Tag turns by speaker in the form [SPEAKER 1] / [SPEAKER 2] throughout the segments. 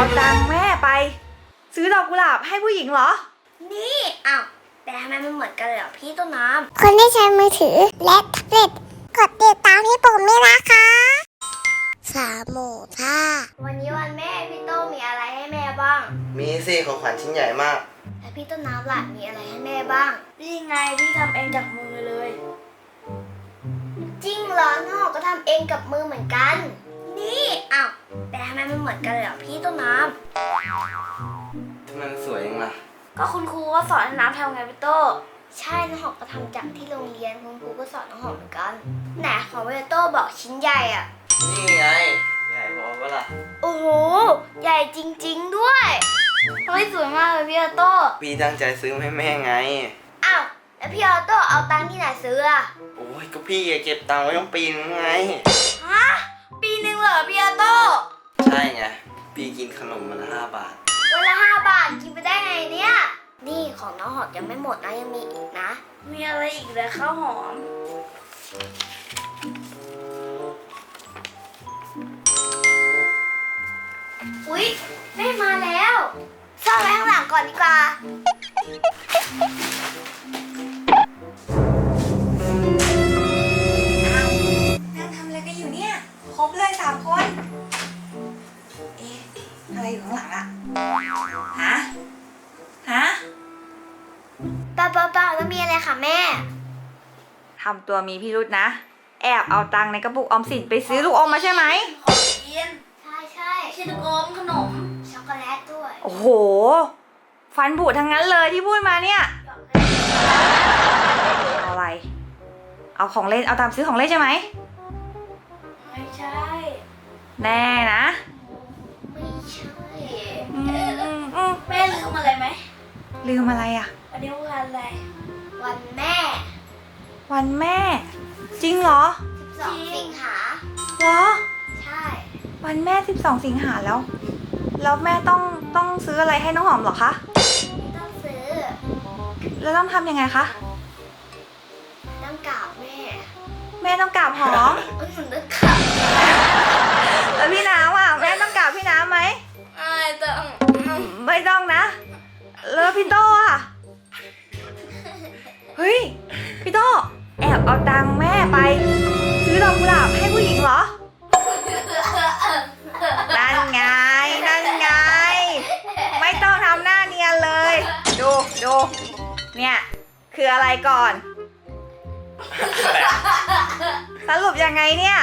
[SPEAKER 1] เอาตังค์แม่ไป ซื้อดอกกุหลาบให้ผู้หญิงเหรอ
[SPEAKER 2] นี่อ้าวแต่ทำไมมันเหมือนกันเลยเหรอพี่ต้นน้
[SPEAKER 3] คนที่ใช้มือถือและแท็บเล็ตกดติดตามที่ปุ่มนี้นะคะ สามหมูท่าำ
[SPEAKER 2] วันนี้วันแม่พี่โต้มีอะไรให้แม่บ้าง
[SPEAKER 4] มีสิของขวัญชิ้นใหญ่มาก
[SPEAKER 2] แล้วพี่ต้นน้ำล่ะมีอะไรให้แม่บ้าง
[SPEAKER 1] นี่ไงพี่ทำเองจากมือเลย
[SPEAKER 2] จริงเหรอน้องก็ทำเองกับมือเหมือนกัน นี่อ้าว แต่ทำไมมันเหมือนกันเลยเหรอพี่ต้นน้
[SPEAKER 4] ทำไมมันสวยยังล่ะ
[SPEAKER 1] ก็คุณครูก็สอนให้น้ำทำไงพี่โต้ำ
[SPEAKER 2] ใช่น้องหอมก็ทำจากที่โรงเรียนคุณครูก็สอนน้องหอมเหมือนกันไหนของเวโต้บอกชิ้นใหญ่อะ
[SPEAKER 4] นี่ไงใหญ่พอปะล่ะ
[SPEAKER 2] โอ้โห ใหญ่จริง ๆ ด้วย
[SPEAKER 1] เฮ้ยสวยมากเลยพี่ออโต้
[SPEAKER 4] พี่ตั้งใจซื้อมาให้แม่ไง
[SPEAKER 2] อ้าวแล้วพี่ออโต้เอาตังค์ที่ไหนซื้ออะ
[SPEAKER 4] โอ้ยก็พี่เก็บตังค์ไว้ต้องปีนึงไง
[SPEAKER 2] ฮะปีหนึ่ง เหรอพี่ออโต้
[SPEAKER 4] ใช่ไง พี่กินขนมมันห้าบาท
[SPEAKER 2] วันละห้าบาทกินไปได้ไงเนี่ย นี่ของน้องหอมยังไม่หมดนะยังมีอีกนะ
[SPEAKER 1] มีอะไรอีกเลยข้าวหอม
[SPEAKER 2] อุ๊ยแม่มาแล้วซ่อนไว้ข้างหลังก่อนดีกว่า แล้วมีอะไรคะแม่
[SPEAKER 1] ทำตัวมีพิรุษนะ แอบเอาตังค์ในกระปุกออมสินไปซื้อลูกอมมาใช่ไหม
[SPEAKER 2] ใช่ใช่ใช่ลูกอมขนม ช็อกโกแลตด้วย
[SPEAKER 1] โอ้โห ฟันผุทั้งนั้นเลยที่พูดมาเนี่ย เอาอะไร เอาของเล่น เอาตามซื้อของเล่นใช่ไหม
[SPEAKER 2] ไม่ใช่
[SPEAKER 1] แน่นะ
[SPEAKER 2] ไม่ใช่
[SPEAKER 1] อืมอืมอืม
[SPEAKER 2] แม่ลืมอะไรไหม
[SPEAKER 1] ลืมอะไรอะ
[SPEAKER 2] วันแม่
[SPEAKER 1] วันแม่ จริงเหรอ
[SPEAKER 2] 12 สิงหา
[SPEAKER 1] เหรอ
[SPEAKER 2] ใช่
[SPEAKER 1] วันแม่ 12 สิงหาแล้ว แล้วแม่ต้องต้องซื้ออะไรให้น้องหอมเหรอคะ
[SPEAKER 2] ไม่ต้องซื้อ
[SPEAKER 1] แล้วต้องทำยังไงคะ
[SPEAKER 2] ต้องกราบแม่
[SPEAKER 1] แม่ต้องกราบหอม
[SPEAKER 2] ต้องต้องกราบ
[SPEAKER 1] อดอกกุหลาบให้ผู้หญิงเหรอ นั่นไง นั่นไง ไม่ต้องทำหน้าเนียนเลย ดูดูเนี่ย คืออะไรก่อน สรุปยังไงเนี่ย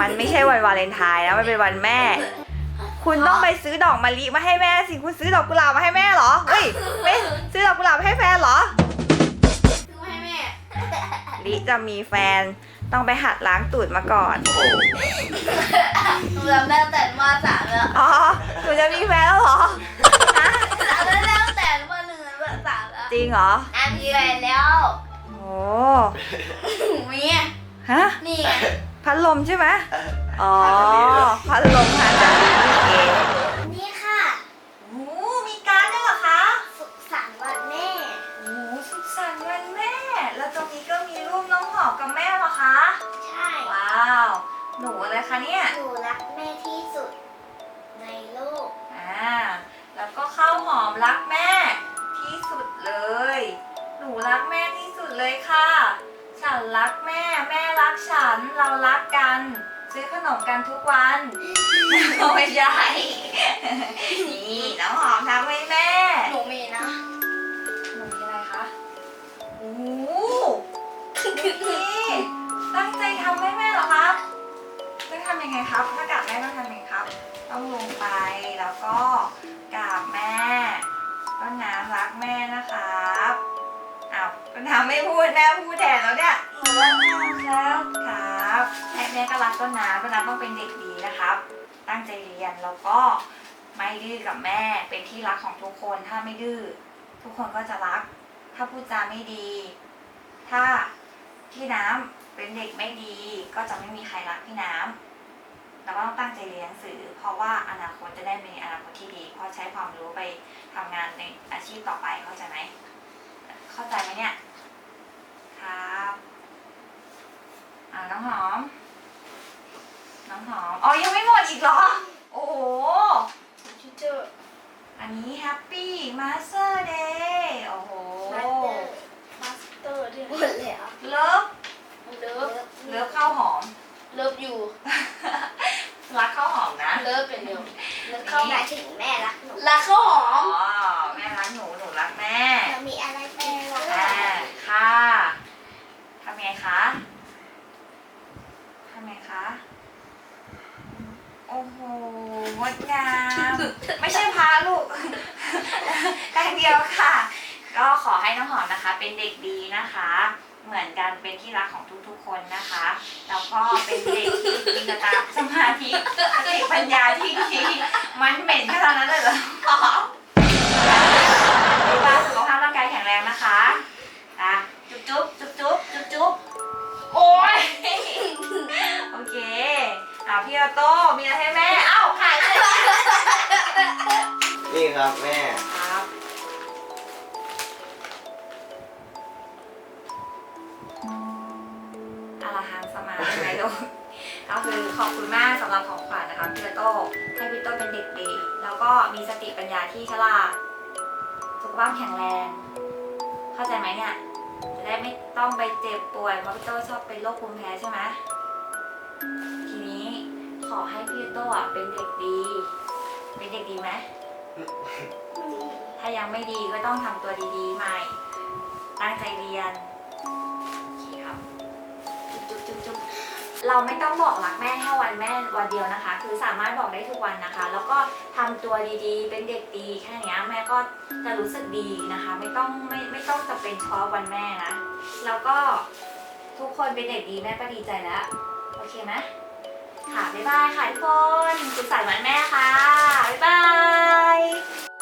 [SPEAKER 1] มันไม่ใช่วันวาเลนไทน์นะมันเป็นวันแม่ คุณต้องไปซื้อดอกมะลิมาให้แม่สิ คุณซื้อดอกกุหลาบมาให้แม่เหรอ เฮ้ยไม่ซื้อ จะมีแฟนต้องไปหัดล้างตูดมาก่อน
[SPEAKER 4] โอ้โห
[SPEAKER 2] หนูจำได้แต่มาสามแล้ว
[SPEAKER 1] อ๋อหนูจะมีแฟนแล้วเหรอฮะ
[SPEAKER 2] จำได้ตั้งแต่มาหนึ่งมาสามแล้ว
[SPEAKER 1] จริงเหรอ
[SPEAKER 2] อันนี้เลยแล้ว
[SPEAKER 1] โอ้
[SPEAKER 2] หนูมี
[SPEAKER 1] ฮะ
[SPEAKER 2] นี่ไง
[SPEAKER 1] พัดลมใช่ไหมอ๋อ พัดลมฮาจารีนี่เอง รักแม่
[SPEAKER 2] ที่สุด
[SPEAKER 1] เลย หนูรักแม่ที่สุดเลยค่ะ ฉันรักแม่ แม่รักฉัน เรารักกัน ซื้อขนมกันทุกวันไม่ใช่นี่น้องหอมทำให้แม่
[SPEAKER 2] หนูมีนะ
[SPEAKER 1] หนูมีอะไรคะ โอ้โห ทำยังไงครับถ้ากราบแม่ต้องทำยังไงครับ ต้องลงไปแล้วก็กราบแม่ต้นน้ำรักแม่นะครับอ้าวต้นน้ำไม่พูดแม่พูดแทนแล้วเนี่ยรักแม่ครับครับแม่แม่ก็รักต้นน้ำต้นน้ำต้องเป็นเด็กดีนะครับ ตั้งใจเรียนแล้วก็ไม่ดื้อกับแม่เป็นที่รักของทุกคนถ้าไม่ดื้อทุกคนก็จะรัก ถ้าพูดจาไม่ดี ถ้าพี่น้ำเป็นเด็กไม่ดีก็จะไม่มีใครรักพี่น้ำ เราก็ต้องตั้งใจเรียนหนังสือ เพราะว่าอนาคตจะได้มีอนาคตที่ดี เพราะใช้ความรู้ไปทำงานในอาชีพต่อไปเข้าใจไหมเข้าใจไหมเนี่ยครับอ่าน้องหอม น้องหอมอ๋อยังไม่หมดอีกเหรอ โอ้โห
[SPEAKER 2] ชิเจอร์
[SPEAKER 1] อันนี้ Happy Master Day โอ้โห
[SPEAKER 2] มาสเตอร์ด้วยหมดเลยเหรอ
[SPEAKER 1] เลิฟ
[SPEAKER 2] เลิฟ
[SPEAKER 1] เลิฟข้าวหอม
[SPEAKER 2] เลิฟอยู่
[SPEAKER 1] รักข้าวหอมนะ
[SPEAKER 2] เลิฟเป็นเดียว
[SPEAKER 1] เลิฟ
[SPEAKER 2] เข้าหมายถึงแม่รักหนูรักข้าวหอ
[SPEAKER 1] อ๋
[SPEAKER 2] ม
[SPEAKER 1] อ แม่รักหนู หนูรักแม่
[SPEAKER 2] เรามีอะไรแปลว่า
[SPEAKER 1] อ่าค่ะทำไงคะทำไงคะ โอ้โหง ดงาม ไม่ใช่พาลูกแรงเดียวค่ะ ก็ขอให้น้องหอมนะคะ เป็นเด็กดีนะคะ เหมือนกันเป็นที่รักของทุกๆคนนะคะแล้วก็เป็นเด็กที่มีสตาสมาธิสติปัญญาที่ดีมันเหม็นขนาดนั้นเลยเหรอ ครั
[SPEAKER 4] บแม่
[SPEAKER 1] ครับอาราฮังสมาธิไหมลูกก็คือขอบคุณมากสำหรับของขวัญนะคะพี่โต้ให้พี่โต้เป็นเด็กดี แล้วก็มีสติปัญญาที่ฉลาดสุขภาพแข็งแรง เข้าใจไหมเนี่ย จะได้ไม่ต้องไปเจ็บป่วยเพราะพี่โต้ชอบเป็นโรคภูมิแพ้ใช่ไหมทีนี้ขอให้พี่โต้อะเป็นเด็กดี เป็นเด็กดีไหม ถ้ายังไม่ดีก็ต้องทำตัวดีๆใหม่ ตั้งใจเรียน โอเคครับ จุ๊บจุ๊บจุ๊บเราไม่ต้องบอกรักแม่แค่วันแม่วันเดียวนะคะ คือสามารถบอกได้ทุกวันนะคะ แล้วก็ทำตัวดีๆ เป็นเด็กดีแค่นี้แม่ก็จะรู้สึกดีนะคะ ไม่ต้องไม่ไม่ต้องจะเป็นเฉพาะวันแม่นะ แล้วก็ทุกคนเป็นเด็กดีแม่ก็ดีใจแล้ว โอเคไหม ค่ะ บ๊ายบายค่ะทุกคนคุณสายวันแม่ค่ะ บ๊ายบาย